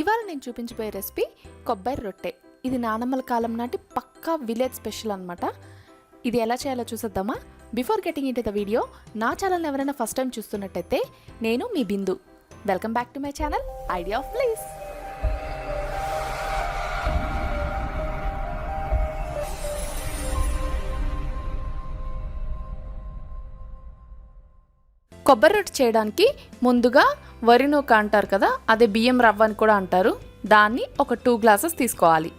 ఇవాళ నేను చూపించబోయే రెసిపీ కొబ్బరి రొట్టె. ఇది నానమ్మల కాలం నాటి పక్కా విలేజ్ స్పెషల్ అనమాట ఇది ఎలా చేయాలో చూసేద్దామా? Before getting into the video నా ఛానల్ని ఎవరైనా ఫస్ట్ టైం చూస్తున్నట్టయితే నేను మీ Bindu. Welcome back to my channel idea of place కొబ్బరి రొట్టె చేయడానికి ముందుగా వరి నూక అంటారు కదా అదే బియ్యం రవ్వ అని కూడా అంటారు. దాన్ని ఒక టూ గ్లాసెస్ తీసుకోవాలి.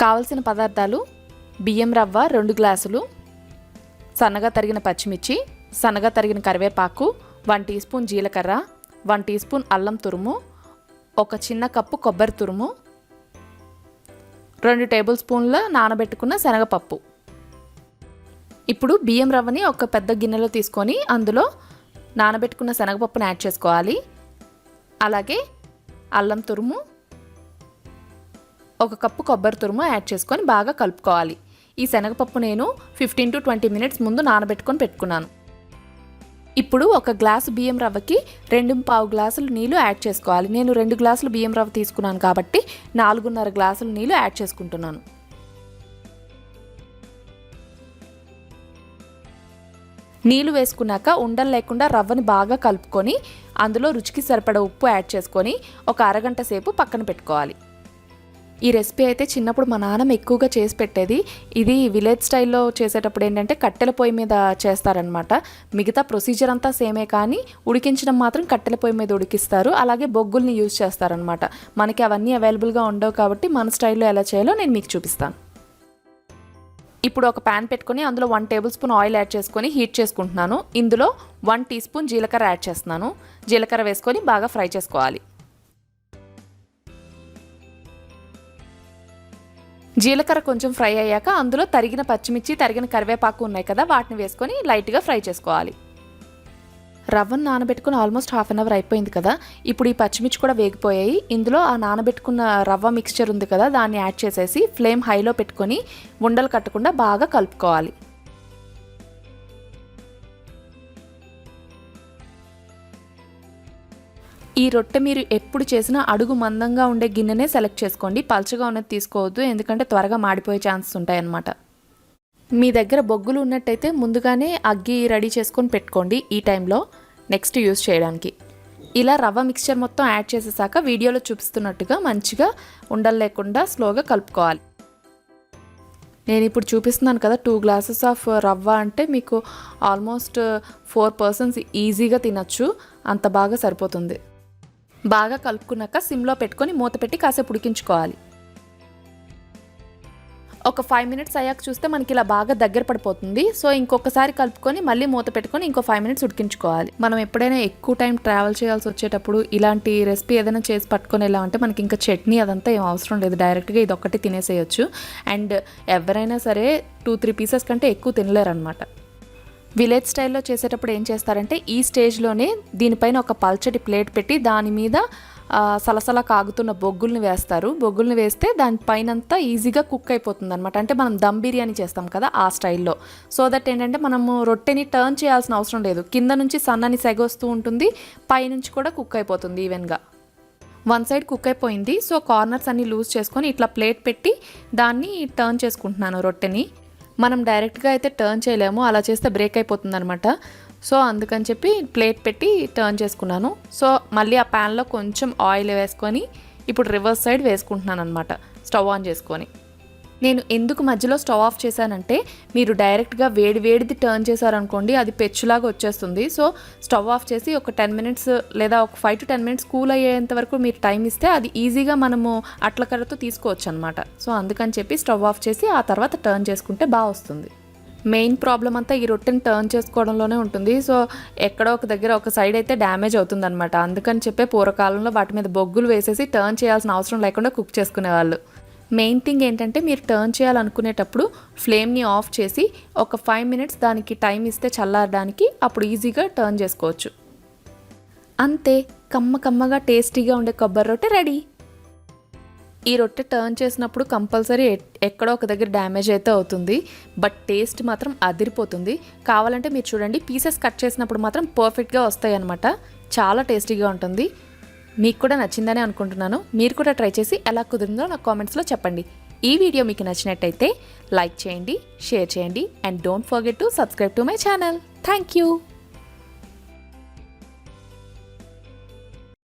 కావలసిన పదార్థాలు బియ్యం రవ్వ రెండు గ్లాసులు సన్నగా తరిగిన పచ్చిమిర్చి సన్నగా తరిగిన కరివేపాకు వన్ టీ స్పూన్ జీలకర్ర వన్ టీ స్పూన్ అల్లం తురుము ఒక చిన్న కప్పు కొబ్బరి తురుము రెండు టేబుల్ స్పూన్ల నానబెట్టుకున్న శనగపప్పు. ఇప్పుడు బియ్యం రవ్వని ఒక పెద్ద గిన్నెలో తీసుకొని అందులో నానబెట్టుకున్న శనగపప్పుని యాడ్ చేసుకోవాలి. అలాగే అల్లం తురుము ఒక కప్పు కొబ్బరి తురుము యాడ్ చేసుకొని బాగా కలుపుకోవాలి. ఈ శనగపప్పు నేను ఫిఫ్టీన్ టు ట్వంటీ మినిట్స్ ముందు నానబెట్టుకొని పెట్టుకున్నాను. ఇప్పుడు ఒక గ్లాసు బియ్యం రవ్వకి రెండు పావు గ్లాసులు నీళ్ళు యాడ్ చేసుకోవాలి. నేను రెండు గ్లాసులు బియ్యం రవ్వ తీసుకున్నాను కాబట్టి నాలుగున్నర గ్లాసులు నీళ్ళు యాడ్ చేసుకుంటున్నాను. నీళ్ళు వేసుకున్నాక ఉండలు లేకుండా రవ్వని బాగా కలుపుకొని అందులో రుచికి సరిపడ ఉప్పు యాడ్ చేసుకొని ఒక అరగంట సేపు పక్కన పెట్టుకోవాలి. ఈ రెసిపీ అయితే చిన్నప్పుడు మా నాన్నమ్మ ఎక్కువగా చేసి పెట్టేది. ఇది విలేజ్ స్టైల్లో చేసేటప్పుడు ఏంటంటే కట్టెల పొయ్యి మీద చేస్తారనమాట మిగతా ప్రొసీజర్ అంతా సేమే కానీ ఉడికించడం మాత్రం కట్టెల పొయ్యి మీద ఉడికిస్తారు. అలాగే బొగ్గుల్ని యూజ్ చేస్తారనమాట మనకి అవన్నీ అవైలబుల్గా ఉండవు కాబట్టి మన స్టైల్లో ఎలా చేయాలో నేను మీకు చూపిస్తాను. ఇప్పుడు ఒక ప్యాన్ పెట్టుకొని అందులో one tablespoon oil add చేసుకొని హీట్ చేసుకుంటున్నాను. ఇందులో వన్ టీ స్పూన్ జీలకర్ర యాడ్ చేస్తున్నాను. జీలకర్ర వేసుకొని బాగా ఫ్రై చేసుకోవాలి. జీలకర్ర కొంచెం ఫ్రై అయ్యాక అందులో తరిగిన పచ్చిమిర్చి తరిగిన కరివేపాకు ఉన్నాయి కదా వాటిని వేసుకొని లైట్గా ఫ్రై చేసుకోవాలి. రవ్వను నానబెట్టుకుని ఆల్మోస్ట్ హాఫ్ అన్ అవర్ అయిపోయింది కదా ఇప్పుడు ఈ పచ్చిమిర్చి కూడా వేగిపోయాయి. ఇందులో ఆ నానబెట్టుకున్న రవ్వ మిక్స్చర్ ఉంది కదా దాన్ని యాడ్ చేసేసి ఫ్లేమ్ హైలో పెట్టుకొని ఉండలు కట్టకుండా బాగా కలుపుకోవాలి. ఈ రొట్టె మీరు ఎప్పుడు చేసినా అడుగు మందంగా ఉండే గిన్నెనే సెలెక్ట్ చేసుకోండి. పల్చగా ఉన్నది తీసుకోవద్దు ఎందుకంటే త్వరగా మాడిపోయే ఛాన్సెస్ ఉంటాయన్నమాట. మీ దగ్గర బొగ్గులు ఉన్నట్టయితే ముందుగానే అగ్గి రెడీ చేసుకొని పెట్టుకోండి ఈ టైంలో నెక్స్ట్ యూస్ చేయడానికి. ఇలా రవ్వ మిక్స్చర్ మొత్తం యాడ్ చేసేసాక వీడియోలో చూపిస్తున్నట్టుగా మంచిగా ఉండలు లేకుండా స్లోగా కలుపుకోవాలి. నేను ఇప్పుడు చూపిస్తున్నాను కదా టూ గ్లాసెస్ ఆఫ్ రవ్వ అంటే మీకు ఆల్మోస్ట్ ఫోర్ పర్సన్స్ ఈజీగా తినచ్చు. అంత బాగా సరిపోతుంది. బాగా కలుపుకున్నాక సిమ్లో పెట్టుకొని మూత పెట్టి కాసేపు ఉడికించుకోవాలి. ఒక ఫైవ్ మినిట్స్ అయ్యాక చూస్తే మనకి ఇలా బాగా దగ్గర పడిపోతుంది. సో ఇంకొకసారి కలుపుకొని మళ్ళీ మూత పెట్టుకొని ఇంకో ఫైవ్ మినిట్స్ ఉడికించుకోవాలి. మనం ఎప్పుడైనా ఎక్కువ టైం ట్రావెల్ చేయాల్సి వచ్చేటప్పుడు ఇలాంటి రెసిపీ ఏదైనా చేసి పట్టుకొని ఎలా అంటే మనకి ఇంకా చట్నీ అదంతా ఏం అవసరం లేదు. డైరెక్ట్గా ఇది ఒక్కటి తినేసేయచ్చు. అండ్ ఎవరైనా సరే టూ త్రీ పీసెస్ కంటే ఎక్కువ తినలేరు అనమాట విలేజ్ స్టైల్లో చేసేటప్పుడు ఏం చేస్తారంటే ఈ స్టేజ్లోనే దీనిపైన ఒక పల్చటి ప్లేట్ పెట్టి దాని మీద సలసల కాగుతున్న బొగ్గుల్ని వేస్తారు. బొగ్గుల్ని వేస్తే దానిపైనంతా ఈజీగా కుక్ అయిపోతుంది అనమాట అంటే మనం దమ్ బిర్యానీ చేస్తాం కదా ఆ స్టైల్లో. సో దట్ ఏంటంటే మనము రొట్టెని టర్న్ చేయాల్సిన అవసరం లేదు. కింద నుంచి సన్నని సెగొస్తూ ఉంటుంది పైనుంచి కూడా కుక్ అయిపోతుంది ఈవెన్గా. వన్ సైడ్ కుక్ అయిపోయింది. సో కార్నర్స్ అన్ని లూజ్ చేసుకొని ఇట్లా ప్లేట్ పెట్టి దాన్ని టర్న్ చేసుకుంటున్నాను రొట్టెని. మనం డైరెక్ట్గా అయితే టర్న్ చేయలేము. అలా చేస్తే బ్రేక్ అయిపోతుంది అనమాట సో అందుకని చెప్పి ప్లేట్ పెట్టి టర్న్ చేసుకున్నాను. సో మళ్ళీ ఆ ప్యాన్లో కొంచెం ఆయిల్ వేసుకొని ఇప్పుడు రివర్స్ సైడ్ వేసుకుంటున్నాను అనమాట స్టవ్ ఆన్ చేసుకొని. నేను ఎందుకు మధ్యలో స్టవ్ ఆఫ్ చేశానంటే మీరు డైరెక్ట్గా వేడి వేడిది టర్న్ చేశారనుకోండి అది పెచ్చులాగా వచ్చేస్తుంది. సో స్టవ్ ఆఫ్ చేసి ఒక టెన్ మినిట్స్ లేదా ఒక five to ten minutes cool అయ్యేంత వరకు మీరు టైం ఇస్తే అది ఈజీగా మనము అట్లకర్రతో తీసుకోవచ్చు అనమాట సో అందుకని చెప్పి స్టవ్ ఆఫ్ చేసి ఆ తర్వాత టర్న్ చేసుకుంటే బాగా వస్తుంది. మెయిన్ ప్రాబ్లం అంతా ఈ రొట్టెని టర్న్ చేసుకోవడంలోనే ఉంటుంది. సో ఎక్కడో ఒక దగ్గర ఒక సైడ్ అయితే డ్యామేజ్ అవుతుందన్నమాట. అందుకని చెప్పే పూర్వకాలంలో వాటి మీద బొగ్గులు వేసేసి టర్న్ చేయాల్సిన అవసరం లేకుండా కుక్ చేసుకునేవాళ్ళు. మెయిన్ థింగ్ ఏంటంటే మీరు టర్న్ చేయాలనుకునేటప్పుడు ఫ్లేమ్ని ఆఫ్ చేసి ఒక ఫైవ్ మినిట్స్ దానికి టైం ఇస్తే చల్లారడానికి అప్పుడు ఈజీగా టర్న్ చేసుకోవచ్చు. అంతే కమ్మ కమ్మగా టేస్టీగా ఉండే కొబ్బరి రొట్టె రెడీ. ఈ రొట్టె టర్న్ చేసినప్పుడు కంపల్సరీ ఎక్కడో ఒక దగ్గర డ్యామేజ్ అయితే అవుతుంది బట్ టేస్ట్ మాత్రం అదిరిపోతుంది. కావాలంటే మీరు చూడండి పీసెస్ కట్ చేసినప్పుడు మాత్రం పర్ఫెక్ట్గా వస్తాయి అనమాట చాలా టేస్టీగా ఉంటుంది. మీకు కూడా నచ్చిందని అనుకుంటున్నాను. మీరు కూడా ట్రై చేసి ఎలా కుదిరిందో నాకు కామెంట్స్లో చెప్పండి. ఈ వీడియో మీకు నచ్చినట్టయితే లైక్ చేయండి షేర్ చేయండి and don't forget to subscribe to my channel. Thank you.